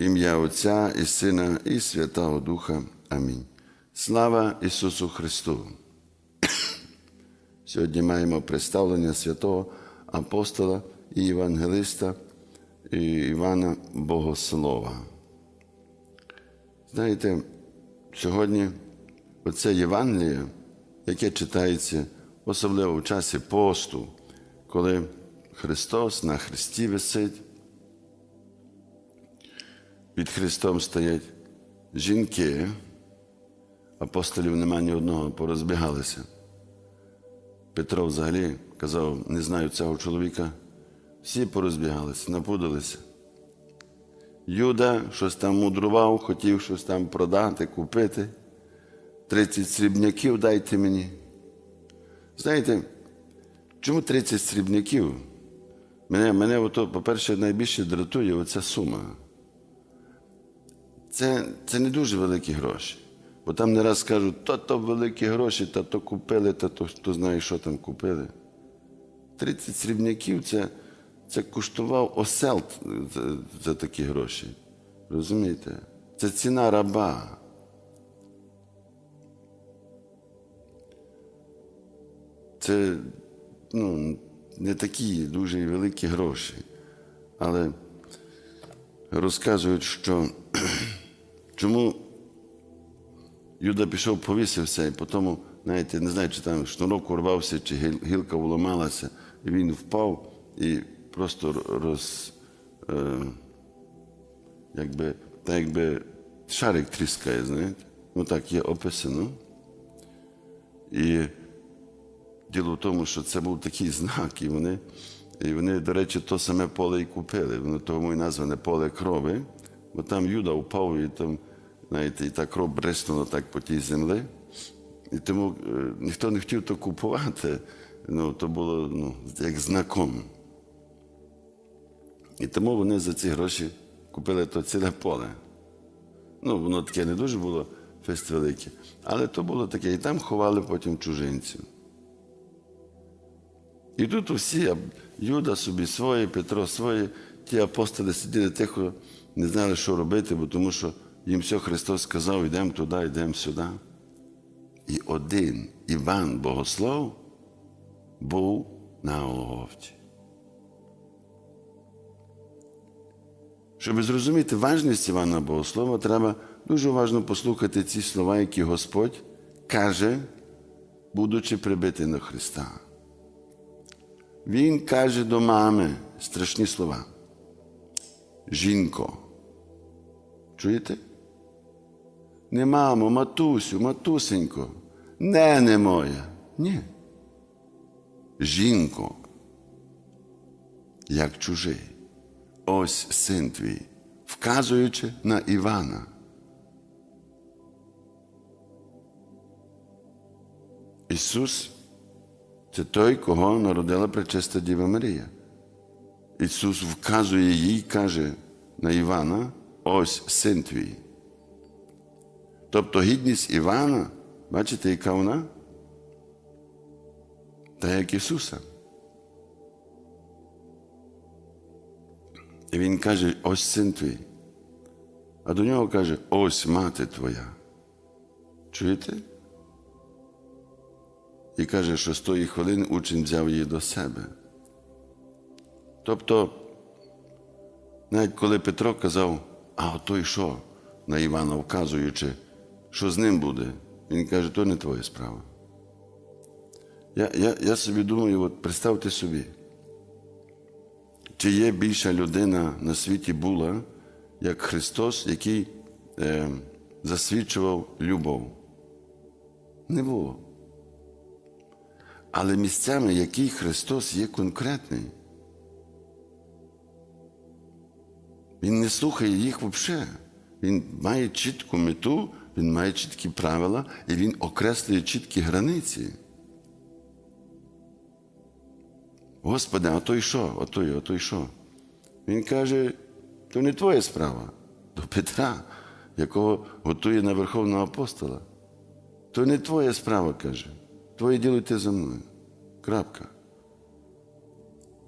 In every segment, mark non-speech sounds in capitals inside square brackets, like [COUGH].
Ім'я Отця і Сина, і Святого Духа. Амінь. Слава Ісусу Христу! [COUGHS] Сьогодні маємо представлення святого апостола і євангелиста Івана Богослова. Знаєте, сьогодні оце Євангеліє, яке читається, особливо в часі посту, коли Христос на Христі висить, під Христом стоять жінки, апостолів нема ні одного, порозбігалися. Петро взагалі казав, не знаю цього чоловіка. Всі порозбігалися, напудилися. Юда щось там мудрував, хотів щось там продати, купити. 30 срібняків дайте мені. Знаєте, чому 30 срібняків? Мене, мене ото, по-перше, найбільше дратує оця сума. Це, це не дуже великі гроші. Бо там не раз кажуть, то то великі гроші, та то купили, та то хто знає, що там купили. 30 срібняків це, це коштував осел за, за такі гроші. Розумієте? Це ціна раба. Це ну, не такі дуже великі гроші. Але розказують, що [CLEARS THROAT] чому Юда пішов, повісився, і потім, знаєте, не знаю, чи там шнурок урвався, чи гілка вламалася, і він впав і просто роз, е, якби, так якби шарик тріскає, знаєте. Ну так є описано. І діло в тому, що це був такий знак, і вони, і вони, до речі, то саме поле і купили. Воно тому і назване поле крови, бо там Юда впав і там, знаєте, і та кров бреснула так по тій землі. І тому е, ніхто не хотів то купувати, ну, то було ну, як знаком. І тому вони за ці гроші купили то ціле поле. Ну, воно таке не дуже було фест велике, але то було таке. І там ховали потім чужинців. І тут усі, Юда собі свої, Петро свої, ті апостоли сиділи тихо, не знали, що робити, бо тому що їм все Христос сказав, йдемо туди, йдемо сюди. І один Іван Богослов був на Голгофті. Щоб зрозуміти важність Івана Богослова, треба дуже уважно послухати ці слова, які Господь каже, будучи прибитий на Христа. Він каже до мами страшні слова. Жінко. Чуєте? Не мамо, матусю, матусенько, не не моя. Ні. Жінко, як чужий. Ось син твій, вказуючи на Івана. Ісус це той, кого народила пречиста Діва Марія. Ісус вказує їй, каже на Івана, ось син твій. Тобто гідність Івана, бачите, яка вона? Та як Ісуса. І Він каже, ось син твій. А до нього каже, ось мати твоя. Чуєте? І каже, що з тої хвилини учень взяв її до себе. Тобто, навіть коли Петро казав, а отой що, на Івана вказуючи, що з ним буде, він каже, то не твоя справа. Я, я, я собі думаю, от представте собі, чи є більша людина на світі була, як Христос, який е, засвідчував любов? Не було. Але місцями, який Христос є конкретний, Він не слухає їх взагалі. Він має чітку мету, він має чіткі правила і він окреслює чіткі границі. Господи, а той що? А той, а той що? Він каже, то не твоя справа. До Петра, якого готує на Верховного апостола. То не твоя справа, каже. Твоє діло йти за мною. Крапка.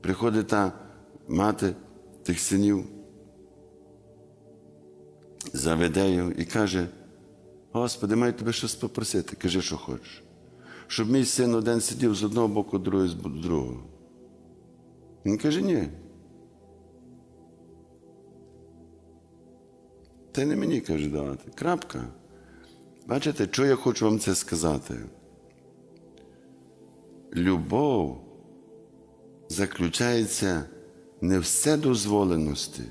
Приходить та мати тих синів Заведею і каже: Господи, маю тебе щось попросити. Кажи, що хочеш. Щоб мій син один сидів з одного боку, другий з другого. Він каже, ні. Ти не мені каже давати. Крапка. Бачите, що я хочу вам це сказати? Любов заключається не в вседозволеності.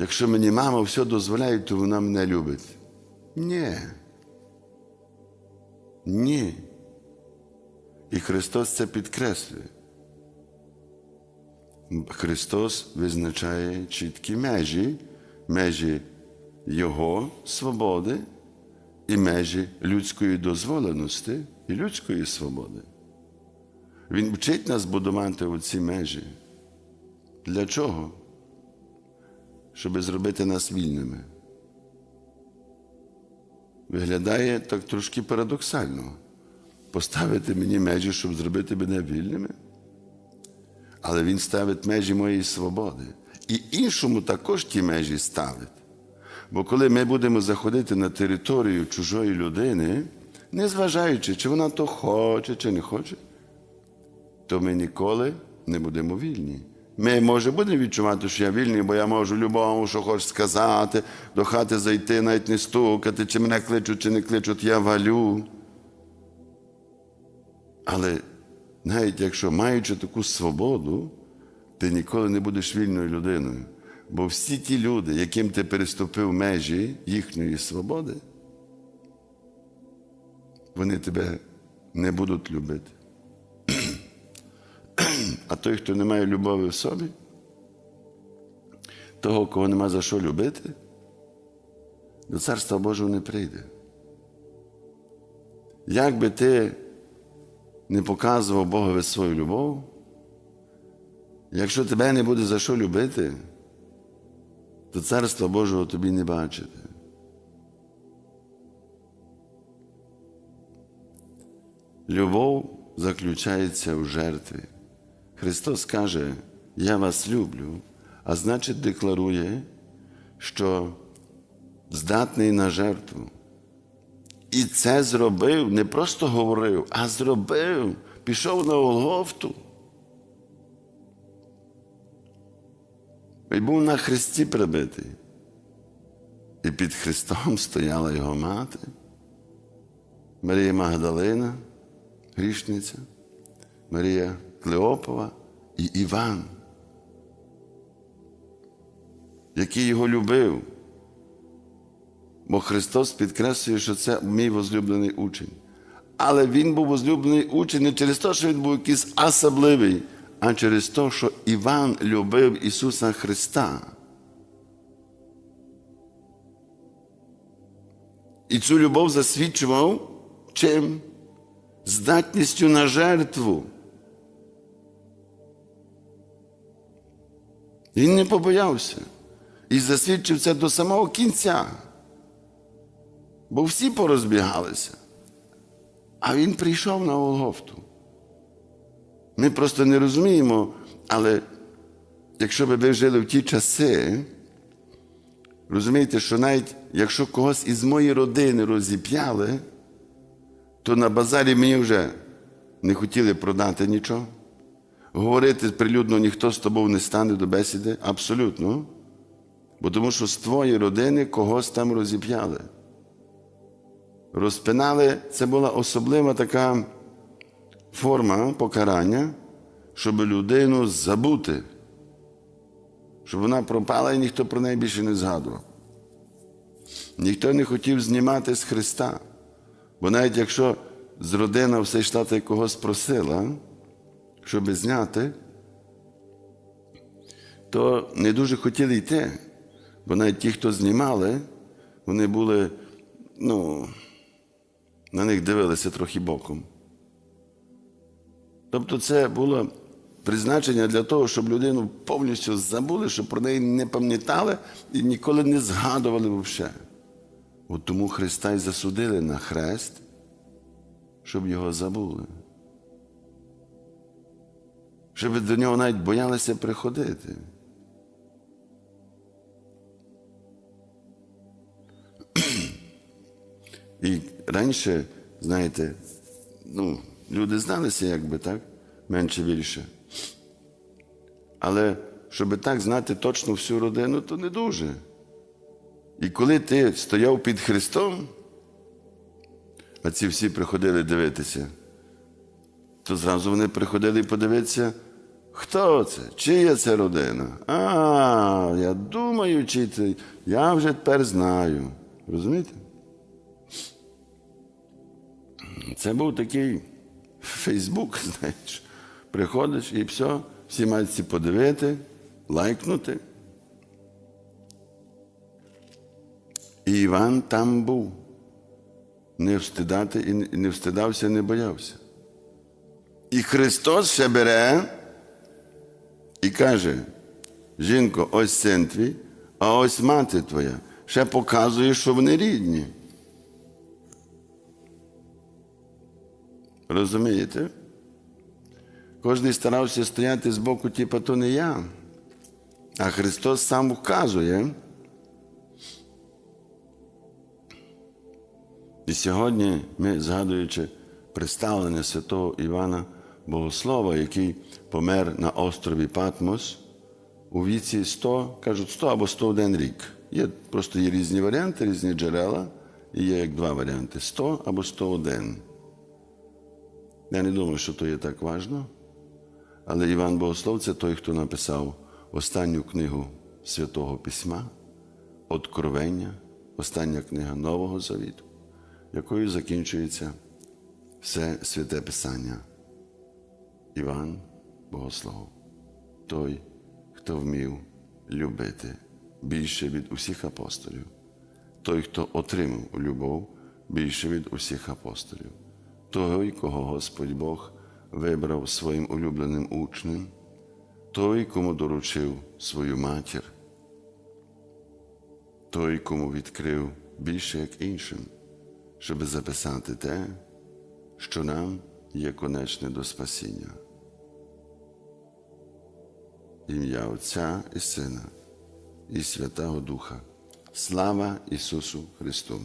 Якщо мені мама все дозволяє, то вона мене любить. Ні. Ні. І Христос це підкреслює. Христос визначає чіткі межі, межі Його свободи і межі людської дозволеності і людської свободи. Він вчить нас будувати оці межі. Для чого? Щоб зробити нас вільними. Виглядає так трошки парадоксально. Поставити мені межі, щоб зробити мене вільними. Але він ставить межі моєї свободи. І іншому також ті межі ставить. Бо коли ми будемо заходити на територію чужої людини, незважаючи, чи вона то хоче, чи не хоче, то ми ніколи не будемо вільні. Ми, може, будемо відчувати, що я вільний, бо я можу любому, що хочу сказати, до хати зайти, навіть не стукати, чи мене кличуть, чи не кличуть, я валю. Але навіть якщо маючи таку свободу, ти ніколи не будеш вільною людиною. Бо всі ті люди, яким ти переступив межі їхньої свободи, вони тебе не будуть любити. А той, хто не має любові в собі, того, кого нема за що любити, до Царства Божого не прийде. Як би ти не показував Богові свою любов, якщо тебе не буде за що любити, то Царства Божого тобі не бачити. Любов заключається в жертві. Христос каже, я вас люблю, а значить декларує, що здатний на жертву. І це зробив, не просто говорив, а зробив, пішов на Голгофту. І був на хресті прибитий. І під Христом стояла його мати, Марія Магдалина, грішниця, Марія Клеопова і Іван, який його любив. Бо Христос підкреслює, що це мій возлюблений учень. Але він був возлюблений учень не через те, що він був якийсь особливий, а через те, що Іван любив Ісуса Христа. І цю любов засвідчував чим? Здатністю на жертву. Він не побоявся і засвідчив це до самого кінця. Бо всі порозбігалися. А він прийшов на Голгофту. Ми просто не розуміємо, але якщо б ви жили в ті часи, розумієте, що навіть якщо когось із моєї родини розіп'яли, то на базарі мені вже не хотіли продати нічого. Говорити прилюдно ніхто з тобою не стане до бесіди, абсолютно. Бо тому що з твоєї родини когось там розіп'яли. Розпинали, це була особлива така форма покарання, щоб людину забути, щоб вона пропала і ніхто про неї більше не згадував. Ніхто не хотів знімати з Христа. Бо навіть якщо з родина все штати когось просила, щоб зняти, то не дуже хотіли йти. Бо навіть ті, хто знімали, вони були, ну, на них дивилися трохи боком. Тобто це було призначення для того, щоб людину повністю забули, щоб про неї не пам'ятали і ніколи не згадували взагалі. От тому Христа й засудили на хрест, щоб його забули щоб до нього навіть боялися приходити. [CLEARS THROAT] І раніше, знаєте, ну, люди зналися, якби, так, менше більше. Але щоб так знати точно всю родину, то не дуже. І коли ти стояв під Христом, а ці всі приходили дивитися, то зразу вони приходили подивитися хто це, чия це родина. А, я думаю, чи це. Я вже тепер знаю. Розумієте? Це був такий Фейсбук, [LAUGHS] знаєш. Приходиш і все, всі мають ці подивити, лайкнути. І Іван там був. Не встидати і не- встидався, не боявся. І Христос ще бере і каже: жінко, ось син твій, а ось мати твоя. Ще показує, що вони рідні. Розумієте? Кожен старався стояти з боку, типа, то не я. А Христос сам вказує. І сьогодні ми, згадуючи представлення святого Івана Богослова, який помер на острові Патмос у віці 100, кажуть, 100 або 101 рік. Є, просто є різні варіанти, різні джерела, і є як два варіанти 100 або 101. Я не думаю, що то є так важно. Але Іван Богослов це той, хто написав останню книгу Святого Письма, Откровення, остання книга Нового Завіту, якою закінчується все святе Писання. Іван Богослов, той, хто вмів любити більше від усіх апостолів, той, хто отримав любов більше від усіх апостолів, той, кого Господь Бог вибрав своїм улюбленим учнем, той, кому доручив свою матір, той, кому відкрив більше як іншим, щоб записати те, що нам є конечне до спасіння. Ім'я Отця і Сина і Святого Духа. Слава Ісусу Христу!